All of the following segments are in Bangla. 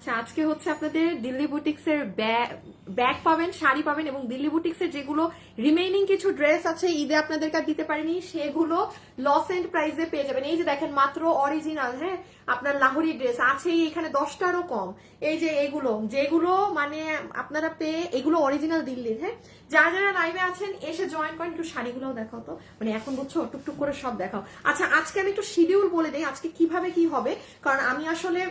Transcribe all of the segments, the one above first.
আচ্ছা আজকে হচ্ছে আপনাদের দিল্লি বুটিক্স এর ব্যাগ পাবেন, শাড়ি পাবেন এবং দিল্লি বুটিক্স যেগুলো রিমেইনিং কিছু ড্রেস আছে, ঈদে আপনাদেরকে দিতে পারিনি, সেগুলো লস এন্ড প্রাইসে পেয়ে যাবেন। এই যে দেখেন, মাত্র অরিজিনাল হ্যাঁ? আপনার লাহোরি ড্রেস আছেই এখানে দশটারও কম। এই যে এগুলো, যেগুলো মানে আপনারা পেয়ে, এগুলো অরিজিনাল দিল্লির হ্যাঁ? যারা যারা লাইভে আছেন, এসে জয়েন করেন, একটু শাড়িগুলোও দেখাও তো। মানে এখন বুঝছ, টুকটুক করে সব দেখাও। আচ্ছা আজকে আমি একটু শিডিউল বলে দিই, আজকে কীভাবে কি হবে? কারণ আমি আসলে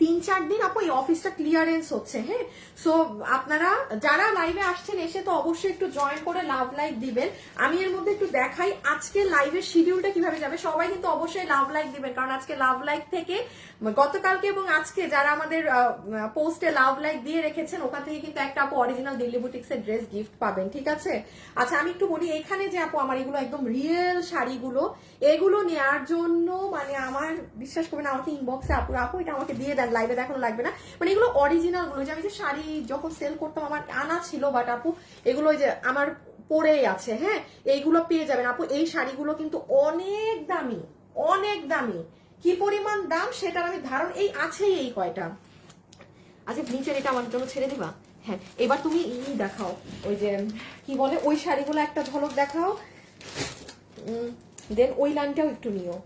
তিন চার দিন আপু এই অফিসটা ক্লিয়ারেন্স হচ্ছে হ্যাঁ? সো আপনারা যারা লাইভে আসছেন, এসে তো অবশ্যই একটু জয়েন করে লাভ লাইক দিবেন। আমি এর মধ্যে একটু দেখাই আজকে লাইভের শিডিউলটা কীভাবে যাবে। সবাই কিন্তু অবশ্যই লাভ লাইক দিবেন, কারণ আজকে লাভ লাইক থেকে, গতকালকে এবং আজকে যারা আমাদের পোস্টে লাভ লাইক দিয়ে রেখেছেন, ওখান থেকে কিন্তু একটা আপু অরিজিনাল দিল্লি বুটিক্স এর ড্রেস গিফট পাবেন, ঠিক আছে? আচ্ছা আমি একটু বলি, এখানে যে আপু আমার এগুলো একদম রিয়েল শাড়িগুলো, এগুলো নেওয়ার জন্য মানে আমার, বিশ্বাস করবেন, আমাকে ইনবক্সে আপু আপু, এটা আমাকে দিয়ে। লাইভে দেখানো লাগবে না। মানে এগুলো অরিজিনালগুলো, যে আমি যে শাড়ি যখন সেল করতাম, আমার আনা ছিল বাট আপু, এগুলো যে আমার পরেই আছে হ্যাঁ? এইগুলো পেয়ে যাবেন। আপু, এই শাড়িগুলো কিন্তু অনেক দামি অনেক দামি। কি পরিমাণ দাম সেটার আমি ধারণ, এই আছেই এই কয়টা। আচ্ছা নিচের এটা আমার জন্য ছেড়ে দিবা? হ্যাঁ এবার তুমি ই দেখাও, ওই যে, কি বলে, ওই শাড়িগুলো একটা ঝলক দেখাও। দেন ওই লাইনটাও একটু নিও।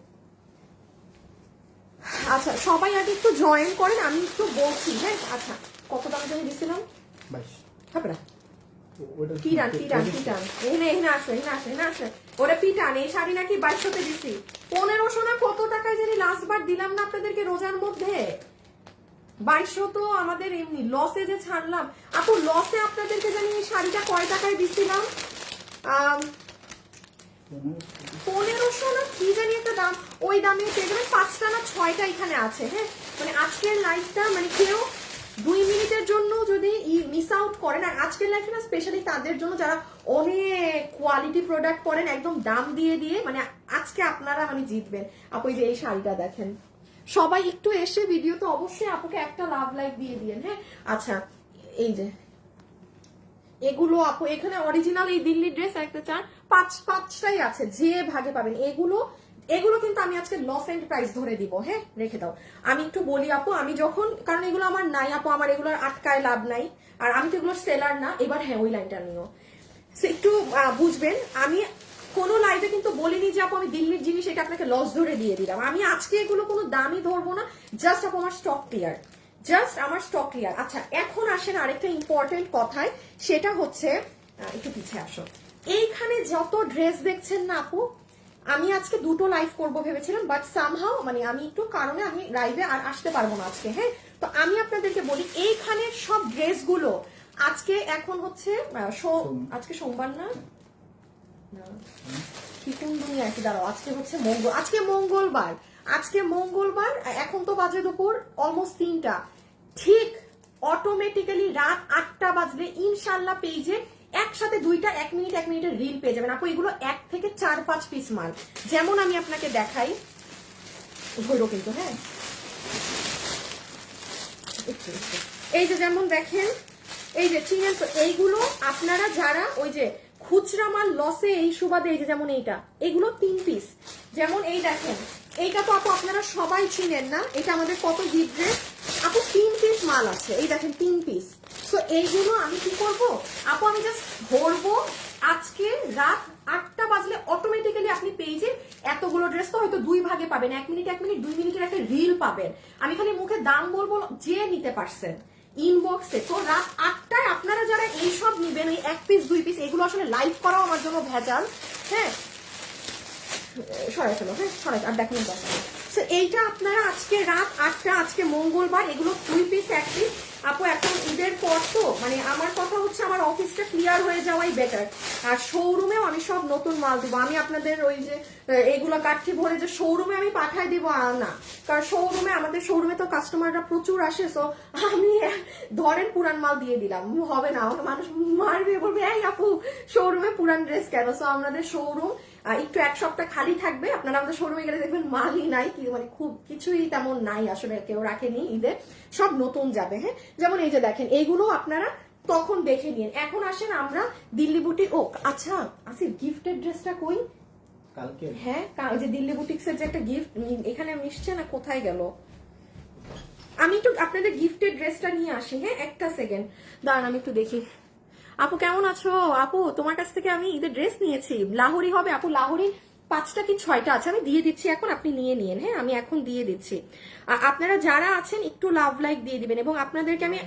আচ্ছা সবাই আগে একটু জয়েন করেন আমি একটু বলছি হ্যাঁ? আচ্ছা কত দামে জন্য দিছিলাম? বাইশ। হবে না ওটা পিটান পিটান পিটান এখানে এখানে আসো এখানে আসো এখানে আসো। ওরা পিটান এই শাড়ি নাকি বাইশশোতে দিছি। পনেরোশো না কত টাকায় জানি লাস্ট বার দিলাম না আপনাদেরকে রোজার মধ্যে? বাইশশো তো আমাদের এমনি লসে যে ছাড়লাম। আপু লসে আপনাদেরকে জানি এই শাড়িটা কয় টাকায় দিছিলাম? পনেরোশো না কি জানি একটা দাম? ওই দামে পেয়ে যাবেন। পাঁচটা না ছয়টা এখানে আছে হ্যাঁ? মানে আজকের লাইফটা মানে কেউ দুই মিনিটের জন্য যদি মিস আউট করেন, আর আজকের লাইফে না স্পেশালি তাদের জন্য যারা অনেক কোয়ালিটি প্রোডাক্ট করেন একদম দাম দিয়ে দিয়ে মানে আজকে আপনারা মানে জিতবেন। আপু যে এই শাড়িটা দেখেন। সবাই একটু এসে ভিডিও তো অবশ্যই আপুকে একটা লাভ লাইক দিয়ে দিয়েন হ্যাঁ? আচ্ছা এই যে। এগুলো আপু, এখানে অরিজিনাল এই দিল্লি ড্রেস একটা চান, পাঁচ, পাঁচটাই আছে, যে ভাগে পাবেন। এগুলো এগুলো কিন্তু আমি আজকে লস এন্ড প্রাইস ধরে দিব হ্যাঁ? রেখে দাও। আমি একটু বলি, আপু, আমি যখন, কারণ এগুলো আমার নাই, আপু, আমার এগুলোর আটকায় লাভ নাই। আর আমি তো এগুলোর সেলার না, এবার হ্যাঁ ওই লাইনটা নিও। একটু বুঝবেন, আমি কোনো লাইভে কিন্তু বলিনি যে, আপু, আমি দিল্লির জিনিস এটা আপনাকে লস ধরে দিয়ে দিলাম। আমি আজকে এগুলো কোনো দামই ধরবো না জাস্ট আপু, আমার স্টক ক্লিয়ার জাস্ট আমার স্টক ক্লিয়ার আচ্ছা এখন আসেন আরেকটা ইম্পর্টেন্ট কথায়, সেটা হচ্ছে একটু পিছিয়ে আসো। এইখানে যত ড্রেস দেখছেন না, আপু আমি আজকে দুটো লাইভ করব ভেবেছিলাম বাট সামহাও মানে আমি একটু কারণে আমি লাইভে আর আসতে পারব না আজকে হ্যাঁ? তো আমি আপনাদেরকে বলি এইখানে সব ড্রেসগুলো আজকে এখন হচ্ছে আজকে সোমবার না। কি কোন দুনিয়া কি দাঁড়াও আজকে হচ্ছে মঙ্গল আজকে মঙ্গলবার আজকে মঙ্গলবার এখন তো বাজে দুপুর অলমোস্ট তিনটা। ঠিক অটোমেটিক্যালি রাত আটটা বাজলে ইনশাল্লাহ পেজে একসাথে দুইটা, এক মিনিট, এক মিনিটের রিল পেয়ে যাবেন। আপু, এগুলো এক থেকে চার, পাঁচ পিস মাল। যেমন আমি আপনাকে দেখাই ধরো কিন্তু হ্যাঁ। এই যে যেমন দেখেন, এই যে চিনেন তো এইগুলো আপনারা যারা ওই যে খুচরা মাল লসে এই সুবাদে, এই যে যেমন এইটা, এগুলো তিন পিস যেমন এই দেখেন, এইটা তো আপু আপনারা সবাই চিনেন না, এটা আমাদের কত গিফট আপু, তিন পিস মাল আছে। এই দেখেন, তিন পিস তো এইগুলো আমি কি করব? আপু, আমি জাস্ট ধরবো আজকে রাত আটটা বাজলে অটোমেটিক্যালি আপনি পেজে এতগুলো ড্রেস তো হয়তো দুই ভাগে পাবেন, এক মিনিট এক মিনিট দুই মিনিটের একটা রিল পাবেন। আমি খালি মুখে দাম বলব যে নিতে পারছেন ইনবক্সে তো রাত আটটায় আপনারা যারা এইসব নিবেন, ওই এক পিস দুই পিস এগুলো আসলে লাইভ করাও আমার জন্য ভেজাল। হ্যাঁ? সরাই ফেলো হ্যাঁ? সরাই, আর দেখুন দেখুন। So, এইটা আপনারা আজকে রাত আটটা আজকে মঙ্গলবার এগুলো দুই পিস এক পিস আপু এখন ঈদের পর তো মানে আমার কথা হচ্ছে আমার অফিসটা ক্লিয়ার হয়ে যাওয়াই বেটার আর শোরুমেও আমি সব নতুন মাল দিব। আমি আপনাদের ওই যে আহ, এইগুলো কাঠি ভরে যে শোরুমে আমি পাঠাই দিব না। কারণ শোরুমে আমাদের শোরুমে তো কাস্টমাররা প্রচুর আসে সো আমি ধরেন পুরান মাল দিয়ে দিলাম। হবে না। আমাকে মানুষ মারবে বলবে এই আপু শোরুমে পুরান ড্রেস কেন? সো আমাদের শোরুম একটু এক সপ্তাহ খালি থাকবে। আপনারা আমাদের শোরুমে গেলে দেখবেন মালই নাই কি মানে খুব কিছুই তেমন নাই আসলে কেউ রাখেনি ঈদে। সব নতুন যাবে হ্যাঁ? যেমন এই যে দেখেন এইগুলো আপনারা তখন দেখে নিন। এখন আসেন আমরা দিল্লি বুটি ও আচ্ছা আসিফ গিফটের ড্রেসটা কই? কালকে হ্যাঁ কা- ওই যে দিল্লি বুটিক্সের যে একটা গিফট এখানে মিশছে না কোথায় গেল? আমি একটু আপনাদের গিফটের ড্রেসটা নিয়ে আসি হ্যাঁ? একটা সেকেন্ড দাঁড়ান আমি একটু দেখি। আপু কেমন আছো? আপু তোমার কাছ থেকে আমি ঈদের ড্রেস নিয়েছি। লাহোরি হবে। আপু লাহোরি পাঁচটা কি ছয়টা আছে? আমি দিয়ে দিচ্ছি এখন আপনি নিয়ে নিন হ্যাঁ আমি এখন দিয়ে দিচ্ছি। আপনারা যারা আছেন একটু লাভ লাইক দিয়ে দিবেন এবং আপনাদেরকে আমি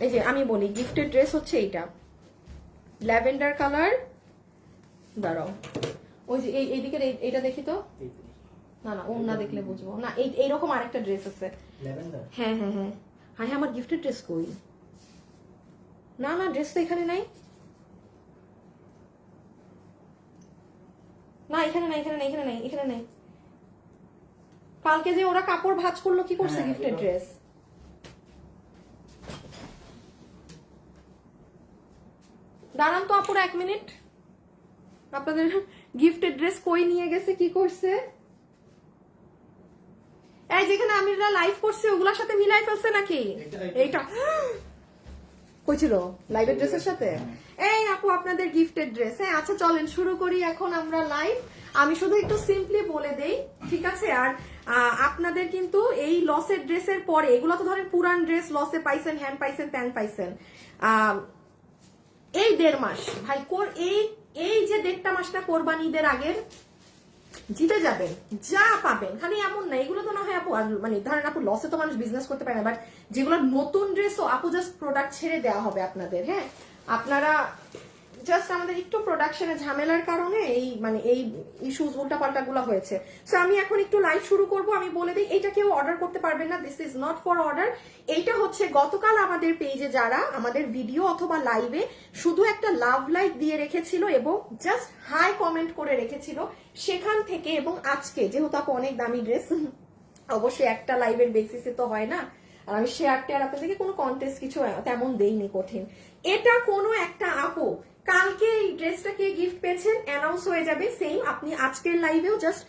এই যে আমি বলি গিফটের ড্রেস হচ্ছে এইটা। ল্যাভেন্ডার কালার দাঁড়াও। ওই যে এই এইদিকে এই- এইটা দেখি তো? না না ওর না দেখলে বুঝব। না এই এইরকম আরেকটা ড্রেস আছে। ল্যাভেন্ডার হ্যাঁ হ্যাঁ হ্যাঁ। হ্যাঁ হ্যাঁ আমার গিফটের ড্রেস কই? না না ড্রেস তো এখানে নাই। না এখানে নাই এখানে নাই এখানে নাই এখানে নাই। কালকে যে ওরা কাপড় ভাঁজ করল কি করছে হ্যাঁ, গিফটের ড্রেস দাঁড়ান তো আপুরা এক মিনিট। আপনাদের গিফটের ড্রেস কই নিয়ে গেছে কি করছে? এই যেখানে আমিরা লাইভ করছে ওগুলার সাথে মিলাই ফেলছে নাকি? এইটা। কই ছিল লাইভের ড্রেসের সাথে এই আপু আপনাদের গিফটের ড্রেস হ্যাঁ আচ্ছা চলেন শুরু করি এখন আমরা লাইভ আমি শুধু একটু সিম্পলি বলে দেই ঠিক আছে? আর আপনাদের কিন্তু এই লসের ড্রেসের পরে এগুলো তো ধরেন পুরান ড্রেস লসে পাইছেন হ্যান্ড পাইছেন প্যান পাইছেন। আহ, এই দেড় মাস ভাই কোর এই এই যে দেড়টা মাসটা কোরবানিদের আগের জিতে যাবেন, যা পাবেন। খালি এমন না, এগুলো তো না হয় আপু মানে ধরেন আপু লসে তো মানুষ বিজনেস করতে পারে না বাট যেগুলো নতুন ড্রেসও আপু জাস্ট প্রোডাক্ট ছেড়ে দেওয়া হবে আপনাদের হ্যাঁ? আপনারা জাস্ট আমাদের একটু প্রোডাকশনের ঝামেলার কারণে এই মানে এই ইস্যুস উল্টাপাল্টা গুলো হয়েছে। সো আমি এখন একটু লাইভ শুরু করব, আমি বলে দিই, এটা কেউ অর্ডার করতে পারবেন না this is not for order এইটা হচ্ছে গতকাল আমাদের পেজে যারা আমাদের ভিডিও অথবা লাইভে শুধু একটা লাভ লাইক দিয়ে রেখেছিল এবং জাস্ট হাই কমেন্ট করে রেখেছিল, সেখান থেকে এবং আজকে, যেহেতু আপু অনেক দামি ড্রেস অবশ্যই একটা লাইভের বেসিসে তো হয় না। আর আমি শেয়ার টেয়ার আপনাদেরকে কোনো কন্টেস্ট কিছু তেমন দেইনি কঠিন। এটা কোনো একটা আপু কালকে এই ড্রেসটা কে গিফট পেয়েছেন? অ্যানাউন্স হয়ে যাবে সেম আপনি আজকের লাইভেও জাস্ট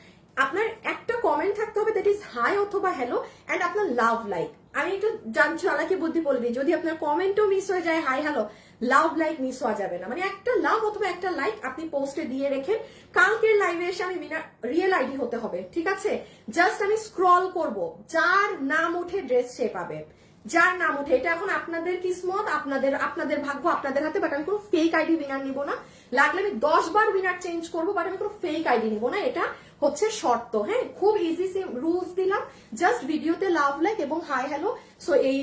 আপনার একটা কমেন্ট থাকতে হবে দ্যাট ইজ হাই অথবা হ্যালো অ্যান্ড আপনার লাভ লাইক আমি একটু জান চালাকি বুদ্ধি বলে দিই, যদি আপনার কমেন্টও মিস হয়ে যায় hi hello love like miss হওয়া যাবে না। মানে একটা লাভ অথবা একটা লাইক আপনি পোস্টে দিয়ে রেখে কালকের লাইভে এসে আমি বিনা রিয়েল আইডি হতে হবে, ঠিক আছে? জাস্ট আমি স্ক্রল করব, যার নাম উঠে ড্রেস সে পাবে। যার নাম ওঠে। এটা এখন আপনাদের কিসমত, আপনাদের আপনাদের ভাগ্য আপনাদের হাতে বাট আমি কোনো ফেক আইডি উইনার নিব না। লাগলে আমি দশ বার উইনার চেঞ্জ করব বাট আমি কোনো ফেক আইডি নিব না। এটা হচ্ছে শর্ত হ্যাঁ? খুব ইজি রুলস দিলাম। জাস্ট ভিডিওতে লাভ লাইক এবং হাই হ্যালো সো এই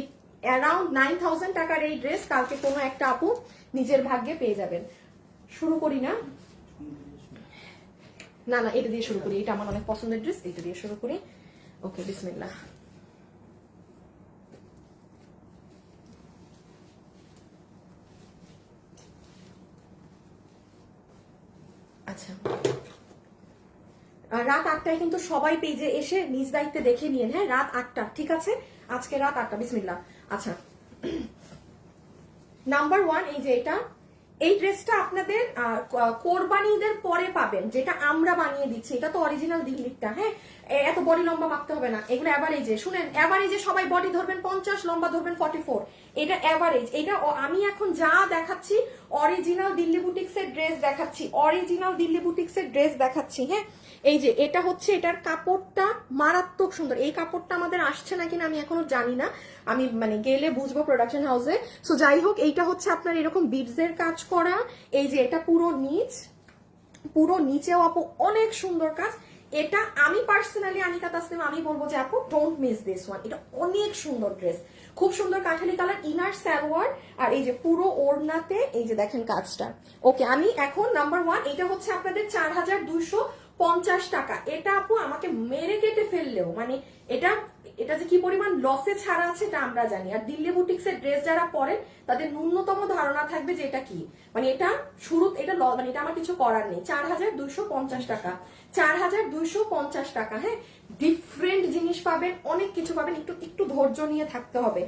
অ্যারাউন্ড নাইন থাউজেন্ড টাকার এই ড্রেস কালকে কোনো একটা আপু নিজের ভাগ্যে পেয়ে যাবেন। শুরু করি না। না না, এটা দিয়ে শুরু করি। এটা আমার অনেক পছন্দের ড্রেস এটা দিয়ে শুরু করি। ওকে বিসমিল্লাহ আচ্ছা আহ, রাত আটটায় কিন্তু সবাই পেজে এসে নিজ দায়িত্বে দেখে নিন হ্যাঁ রাত আটটা, ঠিক আছে? আজকে রাত আটটা বিসমিল্লা আচ্ছা। নাম্বার ওয়ান এই যে এটা এই ড্রেসটা আপনাদের আহ, ক- কোরবানিদের পরে পাবেন যেটা আমরা বানিয়ে দিচ্ছি। এটা তো অরিজিনাল দিল্লিরটা হ্যাঁ? এত বডি লম্বা মাপতে হবে না। এগুলো অ্যাভারেজে শুনেন অ্যাভারেজে সবাই বডি ধরবেন পঞ্চাশ লম্বা ধরবেন ফর্টি ফোর এটা অ্যাভারেজ এটা আমি এখন যা দেখাচ্ছি অরিজিনাল দিল্লি বুটিক্সের ড্রেস দেখাচ্ছি। অরিজিনাল দিল্লি বুটিক্সের ড্রেস দেখাচ্ছি হ্যাঁ? এই যে এটা হচ্ছে এটার কাপড়টা মারাত্মক সুন্দর। এই কাপড়টা আমাদের আসছে না আমি এখনও জানি না। আমি মানে গেলে বুঝব প্রোডাকশন হাউসে সো যাই হোক, এইটা হচ্ছে আপনার এরকম বিডসের কাজ করা। এই যে এটা পুরো নিচ, পুরো নিচেও আপু অনেক সুন্দর কাজ। এটা আমি পার্সোনালি আনিকা তাসলিম, আমি বলব যে আপু ডোন্ট মিস দিস ওয়ান এটা অনেক সুন্দর ড্রেস খুব সুন্দর কাঠালি কালার ইনার স্যালোয়ার আর এই যে পুরো ওড়নাতে, এই যে দেখেন কাজটা। ওকে আমি এখন নাম্বার ওয়ান এটা হচ্ছে আপনাদের চার হাজার দুইশো পঞ্চাশ টাকা। এটা আপু আমাকে মেরে কেটে ফেললেও মানে এটা এটা যে কি পরিমাণ লসে ছাড়া আছে এটা আমরা জানি। আর দিল্লি বুটিক্সের ড্রেস যারা পরেন তাদের ন্যূনতম ধারণা থাকবে যে এটা কি। মানে এটা শুরু, এটা মানে এটা আমার কিছু করার নেই। চার হাজার দুইশো পঞ্চাশ টাকা। চার হাজার দুইশো পঞ্চাশ টাকা হ্যাঁ? ডিফারেন্ট জিনিস পাবেন, অনেক কিছু পাবেন, একটু একটু ধৈর্য নিয়ে থাকতে হবে।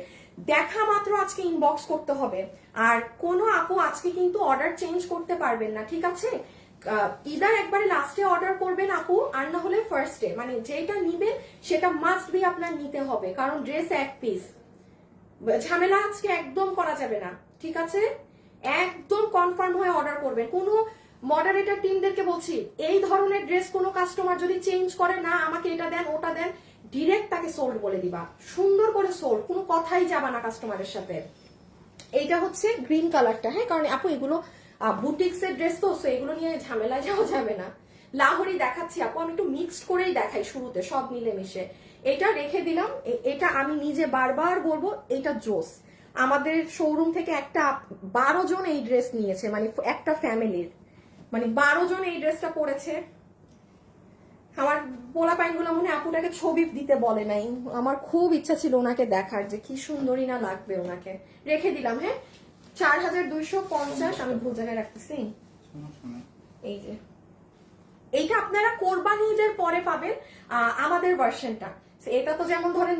দেখা মাত্র আজকে ইনবক্স করতে হবে। আর কোনো আপু আজকে কিন্তু অর্ডার চেঞ্জ করতে পারবেন না, ঠিক আছে? ইদার একবারে লাস্টে অর্ডার করবেন আপু, আর না হলে ফার্স্টে মানে যেটা নিবেন, সেটা মাস্ট বি আপনার নিতে হবে, কারণ ড্রেস এক পিস ঝামেলা আজকে একদম করা যাবে না, ঠিক আছে? একদম কনফার্ম হয়ে অর্ডার করবেন। কোনো মডারেটর টিমদেরকে বলছি, এই ধরনের ড্রেস কোনো কাস্টমার যদি চেঞ্জ করে, না, আমাকে এটা দেন, ওটা দেন ডিরেক্ট তাকে সোল্ড বলে দিবা। সুন্দর করে সোল্ড কোনো কথাই যাবা না কাস্টমারের সাথে। এইটা হচ্ছে গ্রিন কালারটা হ্যাঁ? কারণ আপু, এগুলো বুটিক্স এর ড্রেস তো এগুলো নিয়ে ঝামেলায় যাওয়া যাবে না। লাহোরি দেখাচ্ছি আপু, আমি একটু মিক্সড করেই দেখাই শুরুতে, সব মিলেমিশে। এটা রেখে দিলাম এটা আমি নিজে বারবার বলব, এটা জোস। আমাদের শোরুম থেকে একটা বারো জন এই ড্রেস নিয়েছে মানে একটা ফ্যামিলির মানে বারো জন এই ড্রেসটা পরেছে। আমার পোলা পাইনগুলো মনে আপুটাকে ছবি দিতে বলে নাই। আমার খুব ইচ্ছা ছিল ওনাকে দেখার যে কি সুন্দরী না লাগবে ওনাকে। রেখে দিলাম হ্যাঁ? চার হাজার দুইশো পঞ্চাশ, আমি ভুল রাখতেছি। এই যে। এইটা আপনারা কোরবানি ঈদের পরে পাবেন আমাদের ভার্সনটা এটা তো যেমন ধরেন,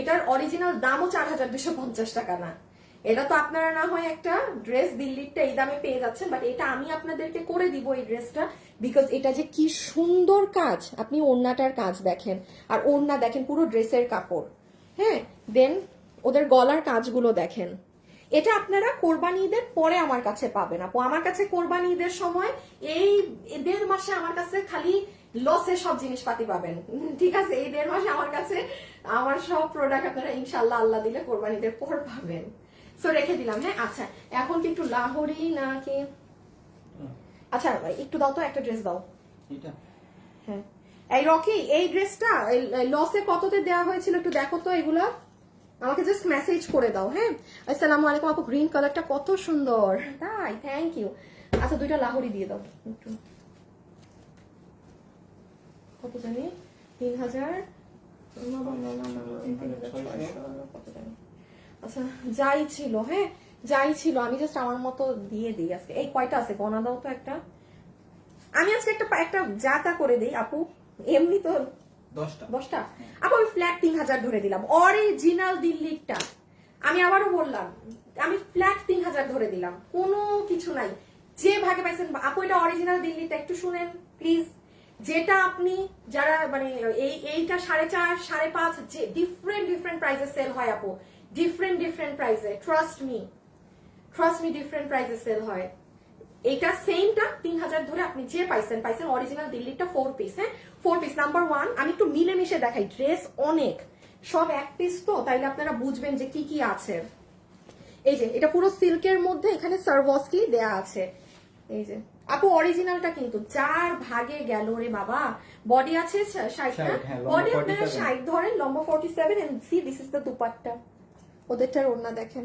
এটার অরিজিনাল দামও চার হাজার দুশো পঞ্চাশ টাকা না। এটা তো আপনারা না হয় একটা ড্রেস দিল্লিরটা এই দামে পেয়ে যাচ্ছেন বাট এটা আমি আপনাদেরকে করে দিব এই ড্রেসটা বিকজ এটা যে কি সুন্দর কাজ। আপনি ওড়নাটার কাজ দেখেন, আর ওড়না দেখেন পুরো ড্রেসের কাপড়। হ্যাঁ দেন ওদের গলার কাজগুলো দেখেন। এটা আপনারা কোরবানি ঈদের পরে আমার কাছে পাবেন আপু। আমার কাছে কোরবানি ঈদের সময় এই দেড় মাসে আমার কাছে খালি লসে সব জিনিসপাতি পাবেন। ঠিক আছে? এই দেড় মাসে আমার কাছে আমার সব প্রোডাক্ট আপনারা ইনশাল্লাহ আল্লাহ দিলে কোরবানি ঈদের পর পাবেন। সো রেখে দিলাম হ্যাঁ? আচ্ছা এখন কি একটু লাহোরি নাকি? আচ্ছা একটু দাও তো একটা ড্রেস দাও। এটা হ্যাঁ। এই রকি এই ড্রেসটা লসে কততে দেওয়া হয়েছিল একটু দেখো তো এগুলা। আমাকে জাস্ট মেসেজ করে দাও হ্যাঁ? আসসালামু আলাইকুম, আপু গ্রিন কালারটা কত সুন্দর। তাই? থ্যাংক ইউ আচ্ছা দুইটা লাহোরি দিয়ে দাও। কত জানি? তিন হাজার আচ্ছা যাই ছিল হ্যাঁ? যাই ছিল, আমি জাস্ট আমার মতো দিয়ে দিই আজকে। এই কয়টা আছে? গনা দাও তো একটা। আমি আজকে একটা একটা জাতা করে দিই, আপু। এমনি তো দশটা। আপু আমি ফ্ল্যাট তিন হাজার ধরে দিলাম। অরিজিনাল দিল্লিরটা আমি আবারও বললাম, আমি ফ্ল্যাট তিন হাজার ধরে দিলাম। কোনো কিছু নাই। যে ভাগে পাইছেন, আপু, এটা অরিজিনাল দিল্লিটা একটু শুনেন প্লিজ যেটা আপনি, যারা মানে এই, এইটা সাড়ে চার, সাড়ে পাঁচ, যে ডিফারেন্ট ডিফারেন্ট প্রাইসে সেল হয়, আপু। ডিফারেন্ট ডিফারেন্ট প্রাইসে trust me trust me different প্রাইসে সেল হয়। এটা তিন হাজার ধরে আপনি যে পাইছেন পাইছেন অরিজিনাল দিল্লিটা ফোর পিস হ্যাঁ? ফোর পিস নাম্বার ওয়ান আমি একটু মিলেমিশে দেখাই ড্রেস অনেক সব এক পিস তো তাইলে আপনারা বুঝবেন যে কি কি আছে। এই যে এটা পুরো সিল্কের মধ্যে এখানে সার্ভসকি দেয়া আছে। এই যে আপু অরিজিনালটা কিন্তু চার ভাগে গেল রে বাবা। বডি আছে 60, হ্যাঁ, বডি আপনারা ষাট ধরেন লম্বা forty seven and see this is the dupatta. ওদেরটার ওড়না দেখেন।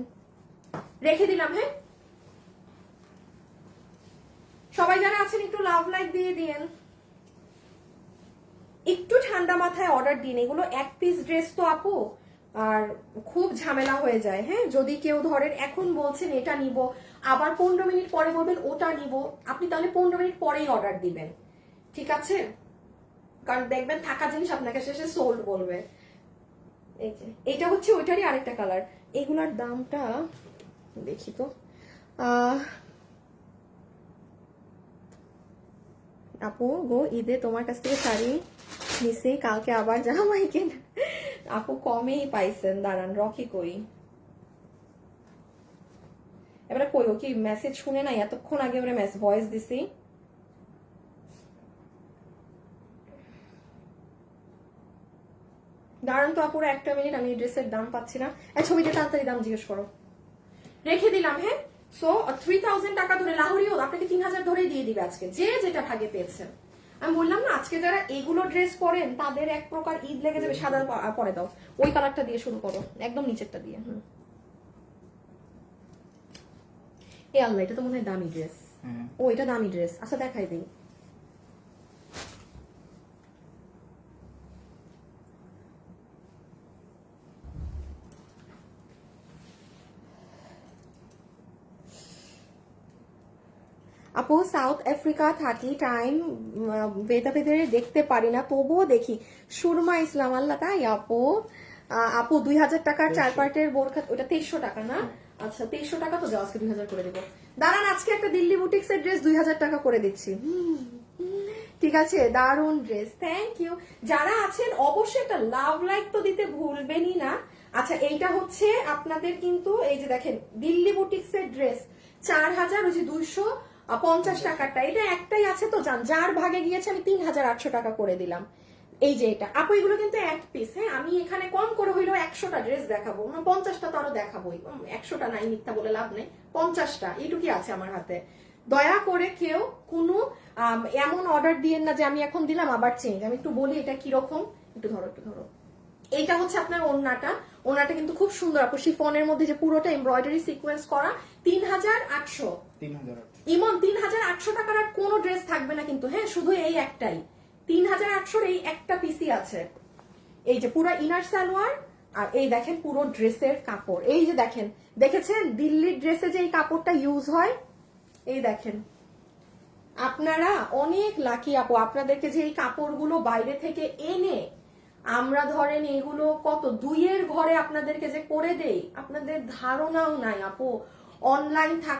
রেখে দিলাম হ্যাঁ? সবাই যারা আছেন, একটু লাভ লাইক দিয়ে দিয়েন। একটু ঠান্ডা মাথায় অর্ডার দিন। এগুলো এক পিস ড্রেস তো আপু, আর খুব ঝামেলা হয়ে যায় হ্যাঁ? যদি কেউ ধরেন, এখন বলছেন এটা নিব, আবার পনেরো মিনিট পরে বলবেন ওটা নিব, আপনি তাহলে পনেরো মিনিট পরেই অর্ডার দিবেন। ঠিক আছে? কারণ দেখবেন থাকা জিনিস আপনাকে শেষে সোল্ড বলবে। এটা হচ্ছে ওইটারই আরেকটা কালার এগুলার দামটা, দেখি তো। আহ আপু, গো, ঈদে তোমার কাছ থেকে শাড়ি নিছি, কালকে আবার জামাই কেন আপু কমেই পাইছেন, দাঁড়ান, রকি কই? এবারে কই, ও কি মেসেজ শুনে নাই? এতক্ষণ আগে ওরে মেসেজ ভয়েস দিছি। দাঁড়ান তো আপুরা, একটা মিনিট, আমি ড্রেসের দাম পাচ্ছি না। ছবিটা তাড়াতাড়ি দাম জিজ্ঞেস করো। রেখে দিলাম হ্যাঁ? সো থ্রি টাকা ধরে আপনাকে তিন হাজার ধরে দিয়ে দিবে আজকে যে যেটা ভাগে পেয়েছে। আমি বললাম না আজকে যারা এগুলো ড্রেস পরেন তাদের এক প্রকার ঈদ লেগে যাবে সাদা পরে দাও। ওই কালারটা দিয়ে শুরু করো একদম নিচেরটা দিয়ে। হুম। এ আল্লাহ এটা তো মনে হয় দামি ড্রেস ও এটা দামি ড্রেস আচ্ছা দেখাই দিই। আপু সাউথ আফ্রিকা থাকি টাইম বেদা বেদে দেখতে পারি না তবুও দেখি। সুরমা ইসলাম আল্লাহ তাই আপু? আপু দুই হাজার টাকার চার পার্টের বোরখা ওটা তেইশশো টাকা না? আচ্ছা তেইশশো টাকা তো যাও আজকে দুই হাজার করে দেবো। দাঁড়ান আজকে একটা দিল্লি বুটিক্স এর ড্রেস দুই হাজার টাকা করে দিচ্ছি। ঠিক আছে দারুণ ড্রেস থ্যাংক ইউ যারা আছেন অবশ্যই একটা লাভ লাইক তো দিতে ভুলবেনই না। আচ্ছা এইটা হচ্ছে আপনাদের কিন্তু এই যে দেখেন দিল্লি বুটিক্স এর ড্রেস চার হাজার ওই যে দুইশো পঞ্চাশ টাকারটা, এটা একটাই আছে তো, জান, যার ভাগে গিয়েছে আমি তিন হাজার আটশো টাকা করে দিলাম। এই যে এটা। আপু, এগুলো কিন্তু এক পিস হ্যাঁ? আমি এখানে কম করে হইলেও একশোটা ড্রেস দেখাবো। পঞ্চাশটা তো আরও দেখাবোই। একশোটা নাই, মিথ্যা বলে লাভ নেই। পঞ্চাশটা, এইটুকুই আছে আমার হাতে। দয়া করে কেউ কোনো এমন অর্ডার দিয়েন না যে আমি এখন দিলাম, আবার চেঞ্জ আমি একটু বলি এটা কীরকম। একটু ধরো একটু ধরো। এইটা হচ্ছে আপনার ওড়নাটা। ওড়নাটা কিন্তু খুব সুন্দর। আপু শিফনের মধ্যে যে পুরোটা এমব্রয়ডারি সিকোয়েন্স করা তিন হাজার আটশো। তিন হাজার আটশো। ইমন তিন হাজার আটশো টাকার আর কোনো ড্রেস থাকবে না কিন্তু হ্যাঁ শুধু এই একটাই। তিন হাজার আটশোর এই একটা পিসি আছে। এই যে পুরো ইনার সালোয়ার আর এই দেখেন পুরো ড্রেসের কাপড়। এই যে দেখেন দেখেছেন? দিল্লির ড্রেসে যে এই কাপড়টা ইউজ হয় এই দেখেন। আপনারা অনেক লাকি আপু আপনাদেরকে যে এই কাপড়গুলো বাইরে থেকে এনে আমরা ধরেন এগুলো কত, দুইয়ের ঘরে আপনাদেরকে যে করে দেই, আপনাদের ধারণাও নাই আপু। অনলাইন থাক